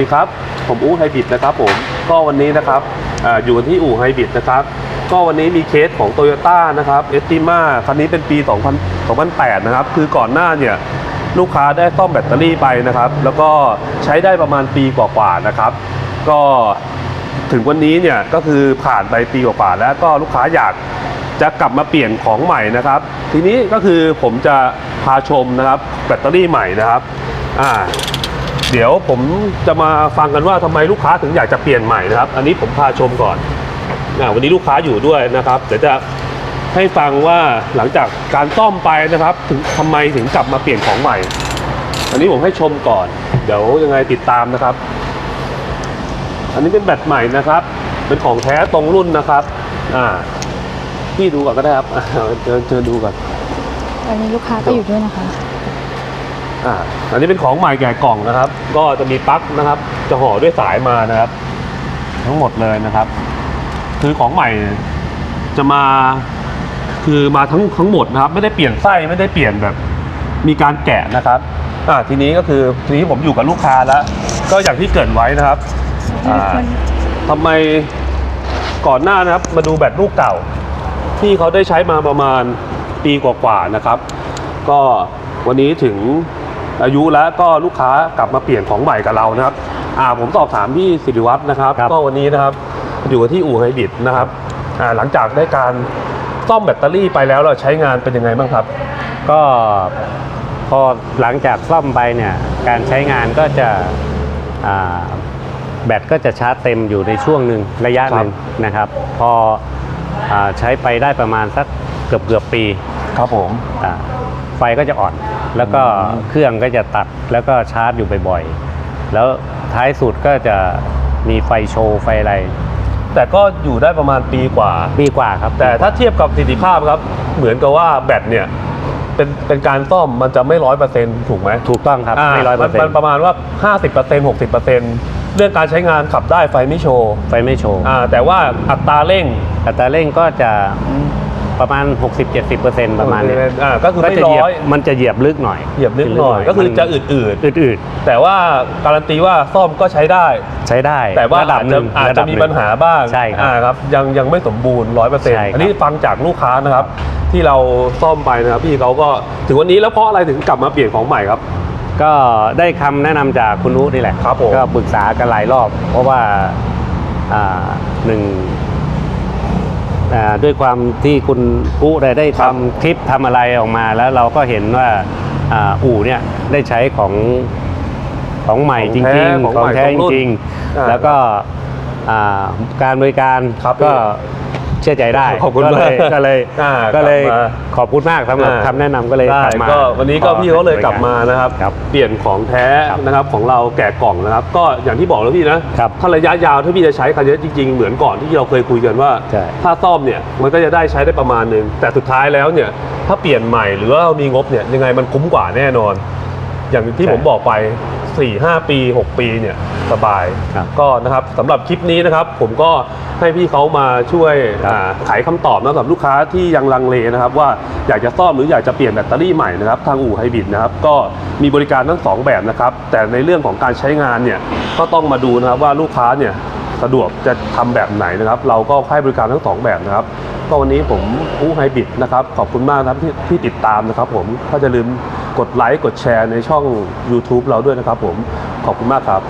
สวัสดีครับ ผมอู๋ไฮบริดนะครับผมก็วันนี้นะครับออยู่กันที่อู่ไฮบริดนะครับก็วันนี้มีเคสของ t o y ยต้านะครับเอสติมาคันนี้เป็นปี 2000 2008 นะครับ คือก่อนหน้าเนี่ยลูกค้าได้ซ่อมแบตเตอรี่ไปนะครับ แล้วก็ใช้ได้ประมาณปีกว่าๆนะครับ ก็ถึงวันนี้เนี่ยก็คือผ่านไปปีกว่าๆแล้วก็ลูกค้าอยากจะกลับมาเปลี่ยนของใหม่นะครับ ทีนี้ก็คือผมจะพาชมนะครับแบตเตอรี่ใหม่นะครับอ่า เดี๋ยวผมจะมาฟังกันว่าทำไมลูกค้าถึงอยากจะเปลี่ยนใหม่นะครับ อันนี้ผมพาชมก่อนอาวันนี้ลูกค้าอยู่ด้วยนะครับเดี๋ยวจะให้ฟังว่าหลังจากการซ่อมไปนะครับ ถึงทำไมถึงกลับมาเปลี่ยนของใหม่ อันนี้ผมให้ชมก่อน เดี๋ยวยังไงติดตามนะครับ อันนี้เป็นแบตใหม่นะครับ เป็นของแท้ตรงรุ่นนะครับ อ่าพี่ดูก่อนก็ได้ครับเชิญเชิญดูก่อนวันนี้ลูกค้าก็อยู่ด้วยนะคะ อ่าอันนี้เป็นของใหม่แก่กล่องนะครับ ก็จะมีปลั๊กนะครับ จะห่อด้วยสายมานะครับ ทั้งหมดเลยนะครับ คือของใหม่จะมาคือมาทั้งทั้งหมดนะครับ ไม่ได้เปลี่ยนไส้ไม่ได้เปลี่ยนแบบ มีการแกะนะครับอ่าทีนี้ก็คือทีนี้ผมอยู่กับลูกค้าแล้ว ก็อย่างที่เกริดไว้นะครับอ่าทำไมก่อนหน้านะครับ มาดูแบตลูกเก่า ที่เขาได้ใช้มาประมาณปีกว่าๆนะครับ ก็วันนี้ถึง อายุแล้วก็ลูกค้ากลับมาเปลี่ยนของใหม่กับเรานะครับอ่าผมสอบถามพี่สิริวัฒน์นะครับ ครับ ก็วันนี้นะครับอยู่ที่อู่ไฮบริดนะครับอ่าหลังจากได้การซ่อมแบตเตอรี่ไปแล้วเราใช้งานเป็นยังไงบ้างครับ ก็พอหลังจากซ่อมไปเนี่ยการใช้งานก็จะอ่าแบตก็จะชาร์จเต็มอยู่ในช่วงหนึ่งระยะหนึ่งนะครับ พออาใช้ไปได้ประมาณสักเกือบเกือบปีครับผม อ่าไฟก็จะอ่อน แล้วก็อืมเครื่องก็จะตัดแล้วก็ชาร์จอยู่บ่อยๆ แล้วท้ายสุดก็จะมีไฟโชว์ไฟอะไร แต่ก็อยู่ได้ประมาณปีกว่า ปีกว่าครับแต่ถ้าเทียบกับประสิทธิภาพครับ เหมือนกับว่าแบตเนี่ยเป็นเป็นการซ่อมมันจะไม่ร้อยเปอร์เซ็นต์ถูกไหมถูกต้องครับไม่ร้อยเปอร์เซ็นมันต์ประมาณว่า 50% 60%เรื่องการใช้งานขับได้ไฟไม่โชว์ ไฟไม่โชว์อ่าแต่ว่าอัตราเร่ง อัตราเร่งก็จะ ประมาณ 60-70%ประมาณเนี้ยอ่าก็คือก็ไม่จะเหยียร้บอยมันจะเหยียบลึกหน่อยเหยียบนิดหน่อย ก็คือจะอืดอืดๆ แต่ว่าการันตีว่าซ่อมก็ใช้ได้ ๆ ใช้ได้แต่ว่าระดับอาจหจะนึ่งอาจระจะดับมีหนึ่ง ปัญหาบ้างใช่ครับอ่าครับ ยังยังไม่สมบูรณ์ร้อยเปอร์เซ็นต์ใช่ครับ อันนี้ฟังจากลูกค้านะครับ ที่เราซ่อมไปนะครับพี่เขาก็ถึงวันนี้แล้วเพราะอะไรถึงกลับมาเปลี่ยนของใหม่ครับ ก็ได้คำแนะนำจากคุณนุนี่แหละครับผมก็ปรึกษากันหลายรอบ เพราะว่าอ่าหนึ่งอ่า ด้วยความที่คุณปุ๊ได้ได้ครับทำคลิปทำอะไรออกมา แล้วเราก็เห็นว่าอ่าอู่เนี่ยได้ใช้ของของใหม่จริงของๆของใหม่แท้ของจรุ่นริงอ่าๆแล้วก็อ่าการบริการครับก็ เชื่อใจได้ขอบคุณก็เลยมากก็เลยอ่าก็เลยกลับมาขอบคุณมากสำหรับอ่าคำแนะนำก็เลยได้กลับมาก็วันนี้ก็พี่เขาเลยกลับมานะครับครับเปลี่ยนของแท้ครับนะครับของเราแกะกล่องนะครับ ก็อย่างที่บอกแล้วพี่นะครับถ้าระยะยาวถ้าพี่จะใช้คันนี้จริงๆเหมือนก่อนที่เราเคยคุยกันว่าใช่ถ้าซ่อมเนี่ยมันก็จะได้ใช้ได้ประมาณหนึงแต่สุดท้ายแล้วเนี่ยถ้าเปลี่ยนใหม่หรือว่าเรามีงบเนี่ยยังไงมันคุ้มกว่าแน่นอน อย่างที่ผมบอกไป4 5ปี 6 ปีเนี่ย สบายครับก็นะครับสำหรับคลิปนี้นะครับ ผมก็ให้พี่เขามาช่วยครับอ่าไขคำตอบนะสำหรับลูกค้าที่ยังลังเลนะครับ ว่าอยากจะซ่อมหรืออยากจะเปลี่ยนแบตเตอรี่ใหม่นะครับทางอู่ไฮบริดนะครับก็มีบริการทั้งสองแบบนะครับ แต่ในเรื่องของการใช้งานเนี่ยก็ต้องมาดูนะครับว่าลูกค้าเนี่ยสะดวกจะทำแบบไหนนะครับ เราก็ให้บริการทั้งสองแบบนะครับ ก็วันนี้ผมอู่ไฮบริดนะครับ ขอบคุณมากนะครับที่ที่ติดตามนะครับ ผมถ้าจะลืมกดไลค์กดแชร์ในช่อง YouTube เราด้วยนะครับ ผมขอบคุณมากครับ